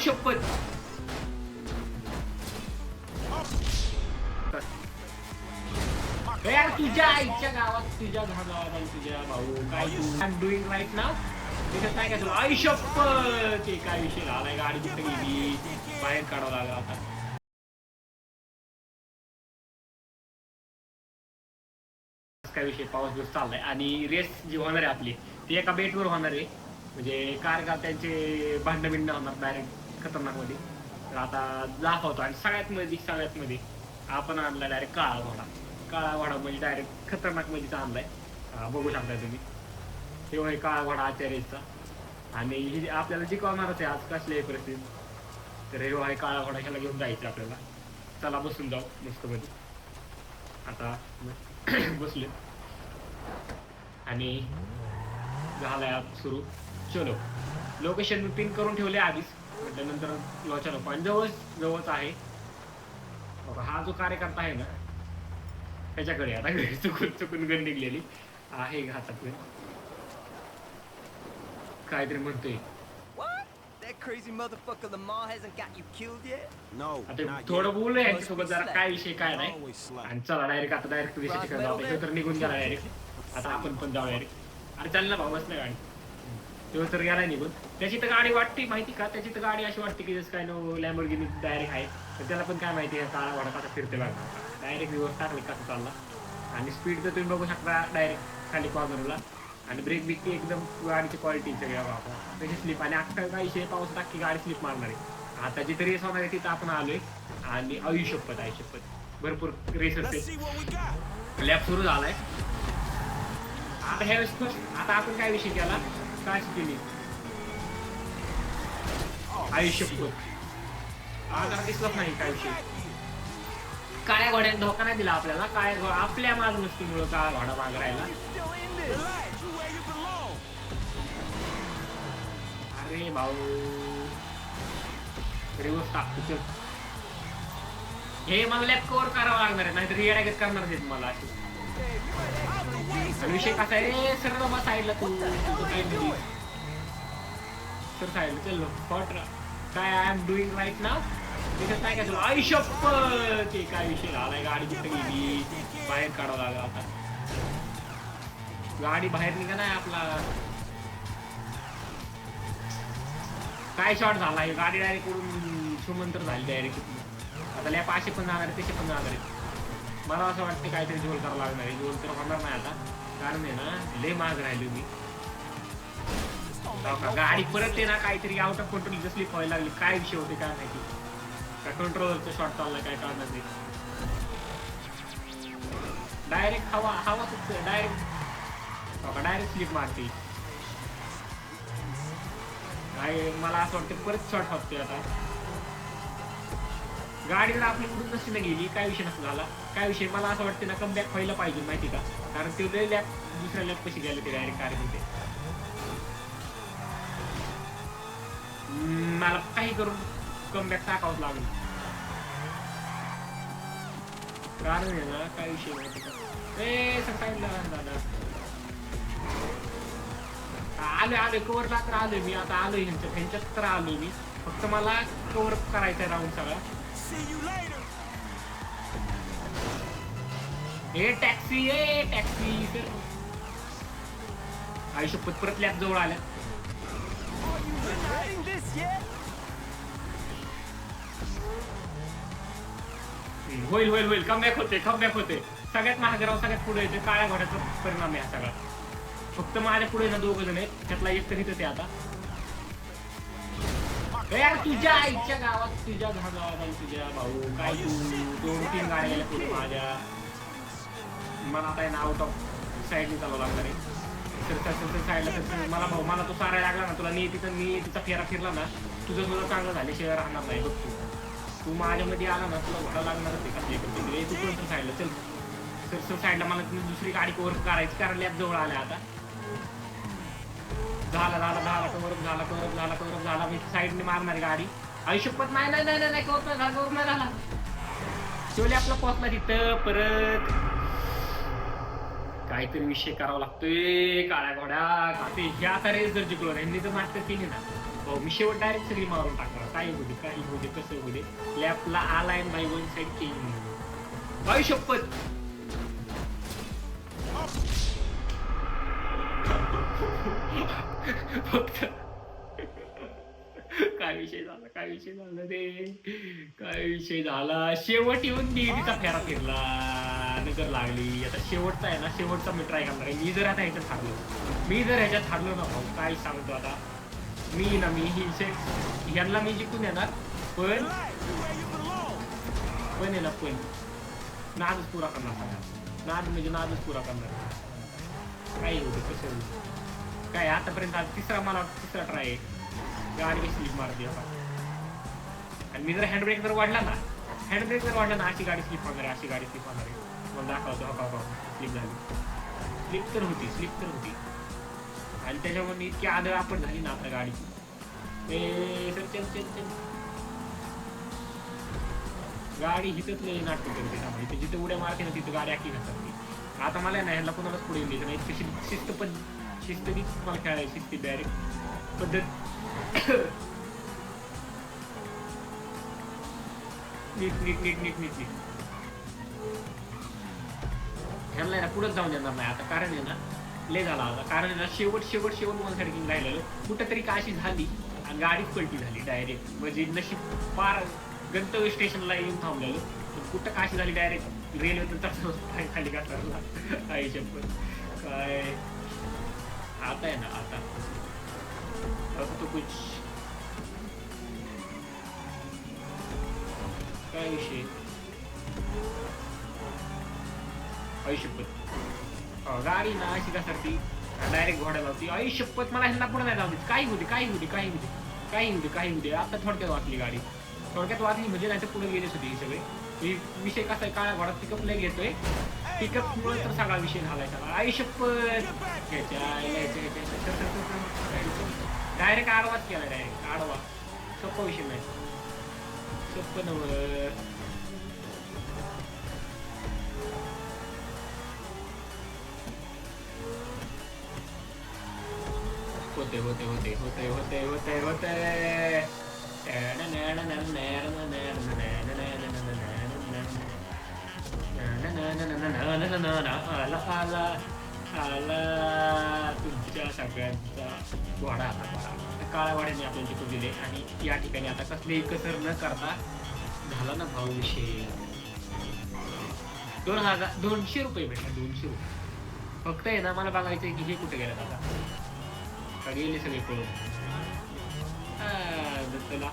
शपथ यार तुझ्या आईच्या गावात तुझ्या गावात आणि तुझ्या भाऊ काय आय डुईंग राईट नाव त्याच्यात काय काय तुला आई शपथ ते काय विषय झालाय गाडी कुठे गेली? बाहेर काढावं लागला आता काय विषय? पाऊस दिवस चाललाय. आणि रेस जी होणार आहे आपली ती एका बेटवर होणार आहे. म्हणजे कार का त्यांचे भांडण बिंड होणार डायरेक्ट खतरनाकमध्ये. तर आता दाखवतो. आणि सगळ्यात मध्ये सगळ्यात मध्ये आपण आणलाय डायरेक्ट काळा घोडा. काळा घोडा म्हणजे डायरेक्ट खतरनाक मध्येच आणलाय. बघू शकता तुम्ही. तेव्हा हे काळा घोडा आचार्यचा. आणि हे आपल्याला शिकवणारच आहे आज कसली परिस्थिती? तर हे आहे काळा घोडा ह्याला घेऊन जायचं आपल्याला. चला बसून जाऊ मस्त मध्ये आता बसले आणि झालाय आज सुरू. चलो. लोकेशन पिन करून ठेवले आधीच. म्हटल्यानंतर लोचनो पॉईंट जवळ जवळच आहे. बघा, हा जो कार्यकर्ता आहे ना त्याच्याकडे आता घरी चुकून चुकून गण निघलेली. आहे घातात काहीतरी म्हणतोय. थोडं. बोललो यांच्यासोबत जरा काय विषय काय नाही. आणि चला डायरेक्ट आता डायरेक्ट ह्यो तर निघून गेला डायरेक्ट आता आपण पण जाऊ डायरेक्ट अरे चाल ना भाऊ बस ना गाडी. तो तर गेला निघून. त्याची तर गाडी वाटते माहिती का? त्याची तर गाडी अशी वाटते की जसं काय नो लॅम्बोर्गिनी डायरेक्ट आहे. तर त्याला पण काय माहिती आहे काळा घोडा कसा फिरते बघा. डायरेक्ट रिवर्स टाकले कसा चालला. आणि स्पीड तर तुम्ही बघू शकता डायरेक्ट खाली कॉर्नरला आणि ब्रेक बिक एकदम गाडीची क्वालिटी सगळ्या बाबा. तशी स्लिप आणि अख्खा काही विषय पाऊस टाकी गाडी स्लिप मारणार. आहे आता जिथे रेस होणार आहे तिथं आपण आलोय. आणि आयुष्यपत आयुष्यपत. भरपूर we got. लॅब सुरू झालाय. आता ह्या वेळेस आता आपण काय विषय केला? काय केली? आयुष्यपत आता दिसलंच नाही काय विषय? काळ्या घोड्याने धोका नाही दिला आपल्याला? काय आपल्या माग नसतीमुळं का घोडा माग राहिला? अरे भाऊ. रिवर्स टाकतो हे मला लॅप कव्हर करावं लागणार आहे नाहीतर रिअडागत करणार नाही मला अशी. आणि विषय कसा आहे सर बाबा साईडला तू तुझं काय नाही सर साईडला चल स्पॉट काय आय एम डुईंग राईट ना त्याच्यात नाही काय तुला आयुष्यप ते काय विषय झालाय गाडी कुठे गेली? बाहेर काढावं लागला आता. गाडी बाहेर निघा नाही आपला. काय शॉट झाला गाडी डायरेक्ट उडून सुमंतर झाली डायरेक्ट आता लॅप असे पण जाणार आहे तसे पण जाणार आहे मला असं वाटतं काहीतरी झोल करावं लागणार आहे. झोल तर होणार नाही आता. कारण आहे ना लय माग राहिलो मी. हो गाडी परत ते ना काहीतरी आउट ऑफ कंट्रोल जसली व्हायला लागली. काय विषय होते काय माहिती. का कंट्रोलरचा शॉट चाललाय काय काढणार नाही. डायरेक्ट हवा हवा डायरेक्ट डायरेक्ट स्लिप मारते. काय मला असं वाटतं परत शॉट होतोय आता. गाडीला आपली कुठून नसती ना गेली काय विषय नसता झाला काय विषय? मला असं वाटतं ना कमबॅक व्हायला पाहिजे माहिती का? कारण ते लय लॅप दुसऱ्या लॅप कशी गेले ते. डायरेक्ट कार मला काही करून कमबॅक टाकावंच लागलं. कारण आहे ना काय विषय माहिती का? ए सकाळी दादा आलोय आलोय कव्हरला तर आलोय मी. आता आलोय ह्यांच्या ह्यांच्यात तर आलोय मी. फक्त मला कव्हर करायचंय राऊंड सगळा. See you later. ए टॅक्सी ए टॅक्सी सर आयुष्यपत परत लॅब जवळ आल्या Are you regretting this yet? हम्म, होईल होईल होईल. कमबॅक होते कमबॅक होते. सगळ्यात महागराव सगळ्यात पुढे येते. काळ्या घोड्याचा परिणाम आहे हा सगळा. फक्त माझ्या पुढे ना दोघ जण आहेत. त्यातला एक तर इथं ते आता. यार तुझ्या आईच्या गावात तुझ्या गावात आणि तुझ्या भाऊ काय तू? दोन तीन गाड्या गेल्या पुढे माझ्या. मला आता आहे ना आउट ऑफ साईडने चालू लागणार आहे. तर तसं साईडला तर मला भाऊ मला तो सारा लागला ना तुला मी तिथं मी तिचा फेरा फिरला ना तुझं तुझं चांगलं झाल्याशिवाय राहणार नाही बघ तू. तू माझ्यामध्ये आला ना तुला घोडा लागणार ते कसले तिकडे तू कोणतं साईडला चल. सर सर साईडला मला दुसरी गाडी कव्हर करायची कारण लॅब जवळ आल्या आता. झाला झाला झाला कव्हर झाला कव्हर झाला कव्हर झाला. मी साईडने मारणार गाडी. आयुष्यपत नाही नाही नाही नाही कवरप नाही झाला कवरप नाही झाला. शिवले आपला पोहोचला तिथं परत. काहीतरी विषय करावा लागतोय काळ्या घोड्या. खाते ते आता रेस जर जिंकलो नाही तर मास्टर केली ना. हो मी शेवट डायरेक्ट सगळी मारून टाकणार. काही होऊ दे काही होऊ दे कसं होऊ दे. लॅपला आलाय बाय वन साईड किंग बाई फक्त काय विषय झाला काय विषय झाला रे? काय विषय झाला? शेवट येऊन निगडीचा फेरा फिरला. नजर लागली. आता शेवटचा आहे ना शेवटचा मी ट्राय करणार आहे. मी जर आता ह्याच्यात हारलो मी जर ह्याच्यात हारलो ना भाऊ काय सांगतो आता? मी ना मी ही ह्यांना मी जिंकून येणार पण पण आहे ना पण. नादच पुरा करणार नाद म्हणजे नादच पुरा करणार. काही होतं कसं काय आतापर्यंत आज तिसरा मला तिसरा ट्राय आहे. गाडी स्लिप मारते आणि मी जर हँडब्रेक जर वाढला ना हँडब्रेक जर वाढला ना अशी गाडी स्लिप होणार आहे अशी गाडी स्लिप होणार आहे. मला दाखवतो हो स्लिप झाली. स्लिप तर होती स्लिप तर होती. आणि त्याच्यामुळे इतकी आदळ आपण झाली ना आपल्या गाडीची. ए सर चल चल चल. गाडी हिथंच नाही नाटक करते त्यामुळे इथे जिथे उड्या मारते ना तिथे गाडी आखी घसरते आता मला आहे ना ह्याला कोणालाच पुढे नाही. इतकी शिस्त पण शिस्तनीच मला खेळायची शिस्ती डायरेक्ट पद्धत. नीट नीट नीट नीट नीट नीट. ह्यांना ना पुढंच जाऊन देणार नाही. आता कारण आहे ना ले झाला आता. कारण आहे ना शेवट शेवट शेवट वन साईड राहिलेलं. कुठंतरी का अशी झाली आणि गाडीच पलटी झाली डायरेक्ट म्हणजे नशीब पार गंतव्य स्टेशनला येऊन थांबलेलो. पण कुठं काशी झाली डायरेक्ट रेल्वे तर खाली घातला काय? आता आहे ना आता. तो कुछ काय विषय? आयुष्यपत. गाडी ना अशी कसारती डायरेक्ट घोड्या लावती. आयुष्यपत मला ह्यांना पुढे नाही जाऊ काही होते काही होते काही होते काही होते काही होते आता थोडक्यात वाचली गाडी. थोडक्यात वाचली म्हणजे नाही तर पुढे गेलेच होते हे सगळे. विषय कसा आहे काळ्या घोडात पिकअप लय घेतोय. पिकअप मुळे तर सगळा विषय झालाय सगळा. आई शपथ डायरेक्ट आडवाच केला डायरेक्ट आडवा. सोपा विषय नाही. सोपं नव्हतं होते होते होते होते होते होते होते आला आला आला तुमच्या सगळ्यांचा घोडा आता वाडा काळ्या वाड्याने आपल्याला तिथून दिले आणि या ठिकाणी आता कसलेही कसर न करता झाला ना भाऊ विषय दोन हजार दोनशे रुपये भेटला दोनशे रुपये. फक्त आहे ना मला बघायचं आहे की हे कुठे गेलं आता. का गेले सगळे पळून. चला